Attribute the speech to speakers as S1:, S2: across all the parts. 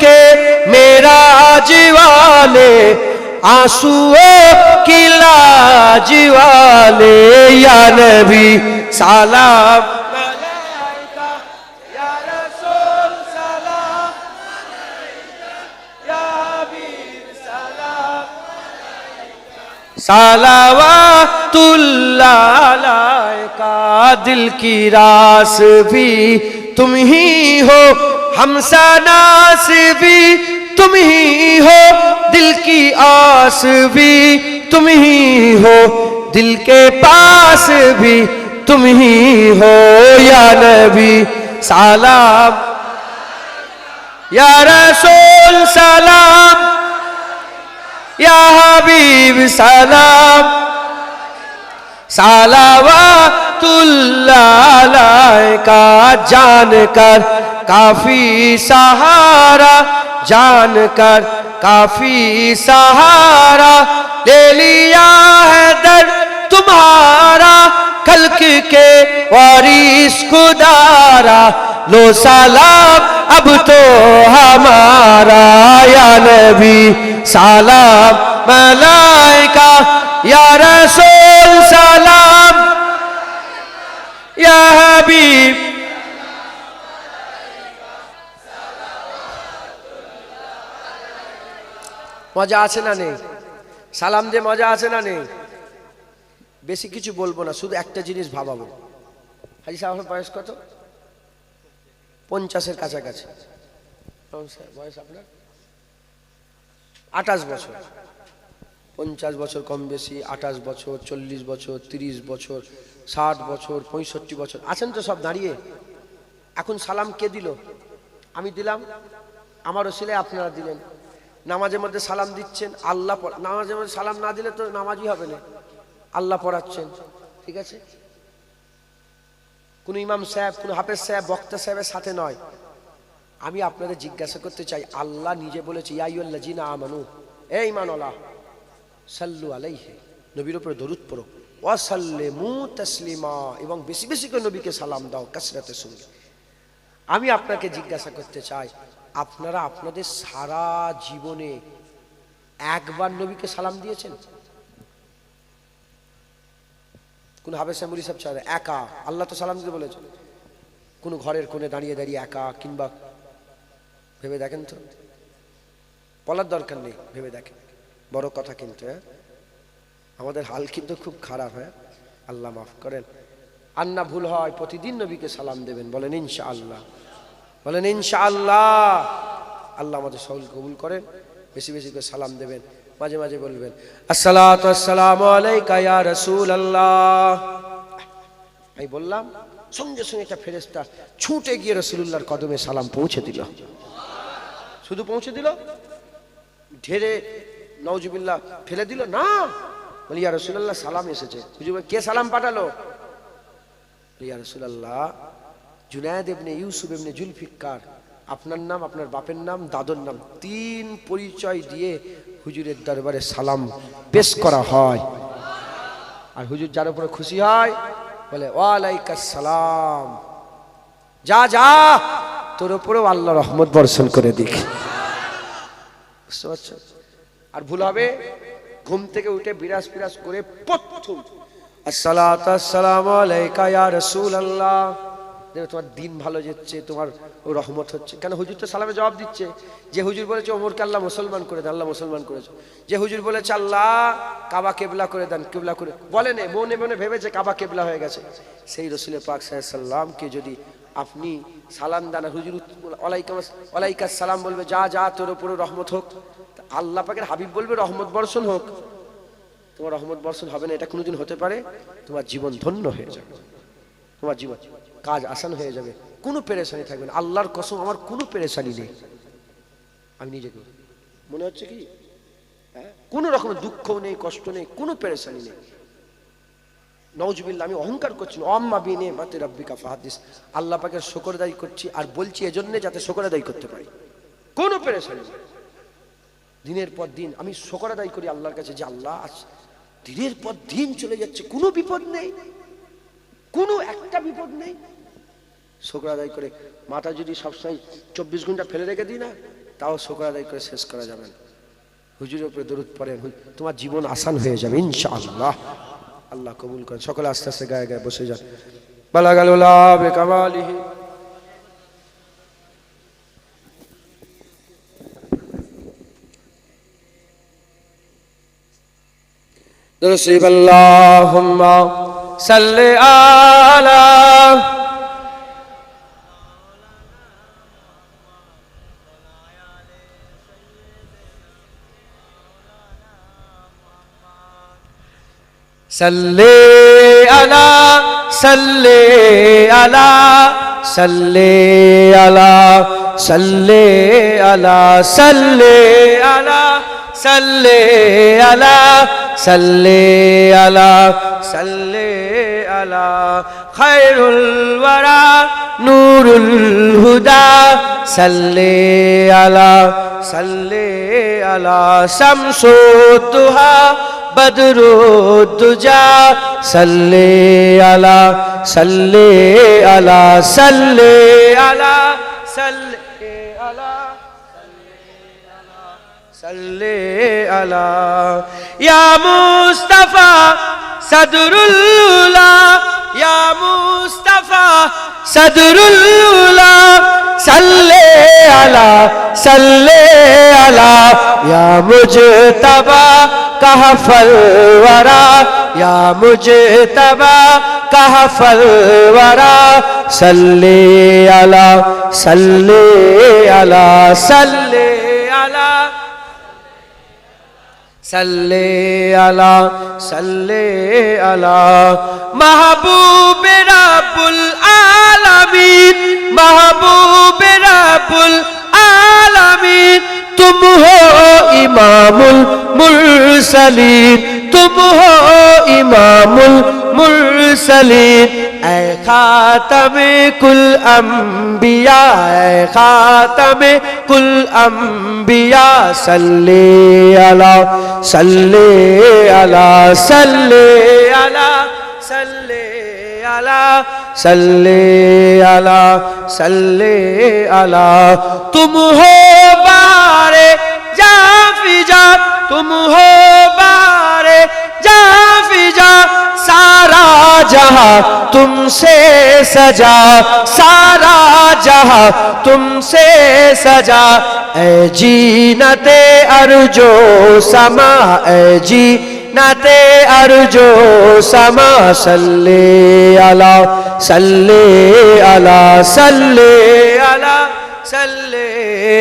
S1: کے میرا جوالے آنسو کی لاج والے یا نبی سلام۔ سالوات اللہ علیہ کا دل کی راس بھی تم ہی ہو۔ ہم ساناس بھی تم ہی ہو، دل کی آس بھی تم ہی ہو۔ دل کے پاس بھی تم ہی ہو۔ یا نبی، سلام۔ یا رسول، سلام۔ یا حبیب، سلام۔ سالوات اللہ کا جان کر کافی سہارا، جان کر کافی سہارا، لے لیا ہے در تمہارا، خلق کے وارث خدارا۔ لو سلام اب تو ہمارا، یا نبی سلام ملائکہ، یا رسول سلام یا حبیب মজা আছে না নেই? সালাম দিয়ে মজা আছে না নেই? বেশি কিছু বলব না, শুধু একটা জিনিস ভাবাবো। হাজি সাহেব, আপনার বয়স কত? পঞ্চাশের কাছাকাছি। বয়স আপনার? আঠাশ বছর। পঞ্চাশ বছর কম বেশি, আঠাশ বছর, চল্লিশ বছর, তিরিশ বছর, ষাট বছর, পঁয়ষট্টি বছর। আছেন তো সব দাঁড়িয়ে? এখন সালাম কে দিল? আমি দিলাম, আমারও ওসিলে আপনারা দিলেন। নামাজের মধ্যে সালাম দিচ্ছেন, আল্লাহ নামাজের মধ্যে সালাম না দিলে তো নামাজই হবে না। আল্লাহ পড়াচ্ছেন, ঠিক আছে? কোন ইমাম সাহেব, কোন হাফেজ সাহেব, বক্তা সাহেবের সাথে নয়। আমি আপনাদের জিজ্ঞাসা করতে চাই, আল্লাহ নিজে বলেছে ইয়াইউল্লাহ জিনা আমানু এই ইমানওয়ালা সাল্লু আলাইহে, নবীর উপরে দরুদ পড়ো। ওয়াসাল্লিমু তাসলিমা, এবং বেশি বেশি করে নবীকে সালাম দাও, কাসরাতের সঙ্গে। আমি আপনাকে জিজ্ঞাসা করতে চাই আপনারা আপনাদের সারা জীবনে একবার নবীকে সালাম দিয়েছেন? কোন হাবেস শ্যামুলি সব চায় একা। আল্লাহ তো সালাম দিতে বলেছেন। কোন ঘরের কোণে দাঁড়িয়ে দাঁড়িয়ে একা কিংবা ভেবে দেখেন তো? বলার দরকার নেই, ভেবে দেখেন। বড় কথা কিন্তু হ্যাঁ? আমাদের হাল কিন্তু খুব খারাপ হ্যাঁ? আল্লাহ মাফ করেন। আর না ভুল হয়, প্রতিদিন নবীকে সালাম দেবেন, বলেন ইনশা আল্লাহ বলেন ইনশা আল্লাহ আমাদের সকল কবুল করেন বেশি বেশি করে সালাম দেবেন মাঝে মাঝে বলবেন আসসালামু রাসূলুল্লাহ। আমি বললাম সঙ্গে সঙ্গে একটা ফেরেশতা ছুটে গিয়ে রাসূলুল্লাহর কদমে সালাম পৌঁছে দিল। শুধু পৌঁছে দিল? ঢেরে নওজুবিল্লাহ ফেলে দিল? না। বলি ইয়া রাসূলুল্লাহ সালাম এসেছে। বলে, কে সালাম পাঠালো? ইয়া রাসূলুল্লাহ জুনায়েদ ইবনে ইউসুফ ইবনে জুলফিকার আপনার নাম, আপনার বাপের নাম, দাদর নাম, তিন পরিচয় দিয়ে হুজুরের দরবারে সালাম পেশ করা হয়। আর হুজুর যার উপরে খুশি হয়, বলে ওয়ালাইকাস সালাম। যা যা, তোর উপরেও আল্লাহ রহমত বর্ষণ করে দিক। বুঝতে আর ভুল হবে, ঘুম থেকে উঠে বিরাস বিরাস করে প্রথম আসসালামু আলাইকা ইয়া রাসূলুল্লাহ। দেখো তোমার দিন ভালো যাচ্ছে, তোমার রহমত হচ্ছে। কেন হুজুর তো সালামে জবাব দিচ্ছে, যে হুজুর বলেছে, ওমরকে আল্লাহ মুসলমান করে দেন, আল্লাহ মুসলমান করেছে। যে হুজুর বলেছে, আল্লাহ কাবা কেবলা করে দেন, কেবলা করে বলে নে মনে মনে ভেবেছে কাবা কেবলা হয়ে গেছে। সেই রসুল পাক সাল্লামকে যদি আপনি সালাম দানা হুজুর ওলাইকাম সালাম বলবে, যা যা, তোর উপরে রহমত হোক। আল্লাহ পাকের হাবিব বলবে, রহমত বর্ষণ হোক। তোমার রহমত বর্ষণ হবে না, এটা কোনোদিন হতে পারে, তোমার জীবন ধন্য হয়ে যাবে। তোমার জীবন কাজ আসান হয়ে যাবে। কোনো পেরেশানি থাকবে না। আল্লাহর কসম, আমার কোনো পেরেশানি নেই। আমি নিজেকে মনে হচ্ছে কি? হ্যাঁ? কোনো রকমের দুঃখ নেই, কষ্ট নেই, কোনো পেরেশানি নেই। নওজবিল্লা আমি অহংকার করছি। অম্মা বিনে বাতে রব্বিকা ফাহাদিস। আল্লাহ পাকের শকর আদায় করছি আর বলছি এজন্য যাতে শকর আদায় করতে পারি। কোনো পেরেশানি নেই। দিনের পর দিন আমি শকর আদায় করি আল্লাহর কাছে যে আল্লাহ আজ দিনের পর দিন চলে যাচ্ছে। কোনো বিপদ নেই। কোনো একটা বিপদ নেই শুক্র আদায় করে মাথা যদি সবসময় চব্বিশ ঘন্টা ফেলে রেখে দিই না তাও শুক্র আদায় করে শেষ করা যাবে না হুজুরের উপরে দরুদ পড়েন হু- তোমার জীবন আসান হয়ে যাবে ইনশাআল্লাহ আল্লাহ কবুল করেন সকলে আস্তে আস্তে গায়ে গায়ে বসে যান বালা গেল কামালিহি نصيب اللهم صل على صل على صل على صل على صل على صل على সাল্লে আলা সাল্লে আলা সাল্লে আলা। খায়রুল ওয়ারা, নূরুল হুদা, সাল্লে আলা সাল্লে আলা। শামসু তুহা, বদরু দুজা সাল্লে আলা সাল্লে আলা সাল্লে আলা। সাল্লে আলা। ইয়া মুস্তাফা সাদরুল্লা ইয়া মুস্তাফা সাদরুল্লা সাল্লে আলা সাল্লে আলা। ইয়া মুজতাবা কাহফল ওয়ারা, ইয়া মুজতাবা কাহফল ওয়ারা। সাল্লে আলা সাল্লে আলা, সাল্লে صلی علی صلی علی محبوب رب العالمین محبوب رب العالمین تم ہو امام المرسلین تم ہو امام المرسلین المرسلين اے خاتم کل انبیاء اے خاتم کل انبیاء صلی علی صلی علی صلی علی صلی علی صلی علی صلی علی تم ہو بہار جا فضا تم ہو جہاں تم سے سجا، سارا جہاں تم سے سجا۔ اے جینت ارجو سما، اے جینت ارجو سما، صلی اللہ صلی اللہ صلی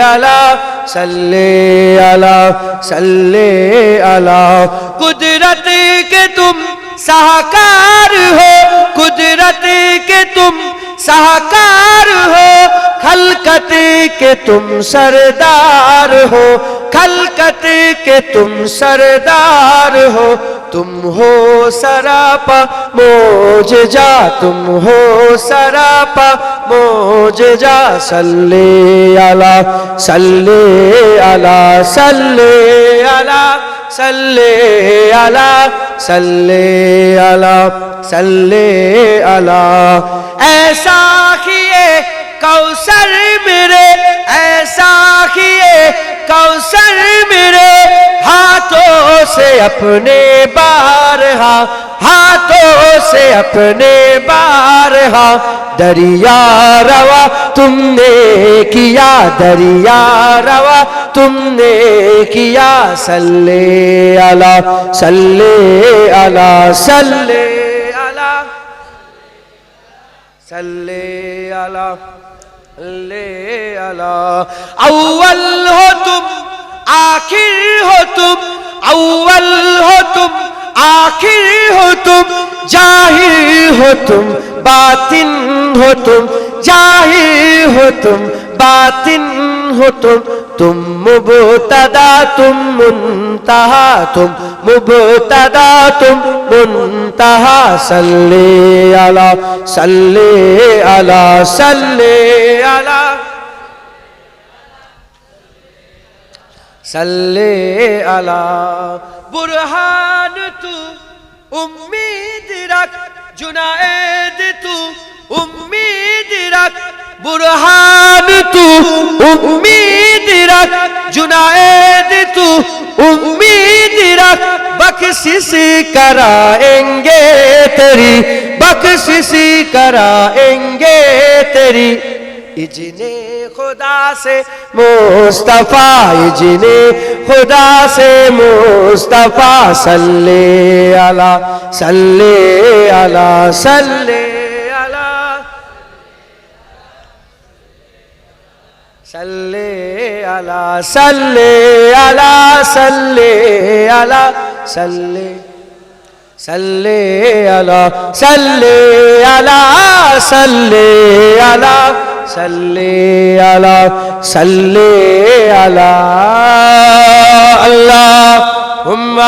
S1: اللہ صلی اللہ صلی اللہ قدرت کے تم سہاکار ہو قدرت کے تم سہاکار ہو خلقت کے تم، سردار ہو خلقت کے تم، سردار ہو۔ تم ہو سراپا موج جا تم ہو سراپا موج جا سلے اللہ سلے اللہ سلے اللہ۔ صلی علی صلی علی صلی ایسا کیے کوثر میرے، ایسا کیے کوثر میرے، ہاتھوں سے اپنے بارہا ہاں से अपने बारहा दरिया रवा तुमने किया दरिया रवा तुमने किया सल्ले अला सल्ले अला सल्ले अला सल्ले अला ले अला अव्वल हो तुम आखिर हो तुम अव्वल हो तुम आखिर हो तुम जाहिर हो तुम बातिन हो तुम जाहिर हो तुम बातिन हो तुम तुम मुबतदा तुम मुंतहा तुम मुबतदा तुम मुंतहा सल्ले अला सल्ले अला सल्ले अला सल्ले अला برہان تو، امید رکھ جنائد تو، امید رکھ، برہان تو، امید رکھ جنائد تو، امید رکھ، بخشش کرائیں گے تیری، بخشش کرائیں گے تیری۔ इजने खुदा से मुस्तफा इजने खुदा से मुस्तफा सल्ले अला सल्ले अला सल्ले अला सल्ले अला सल्ले अला सल्ले अला सल्ले सल्ले अला सल्ले अला सल्ले अला صلی علی صلی علی اللهم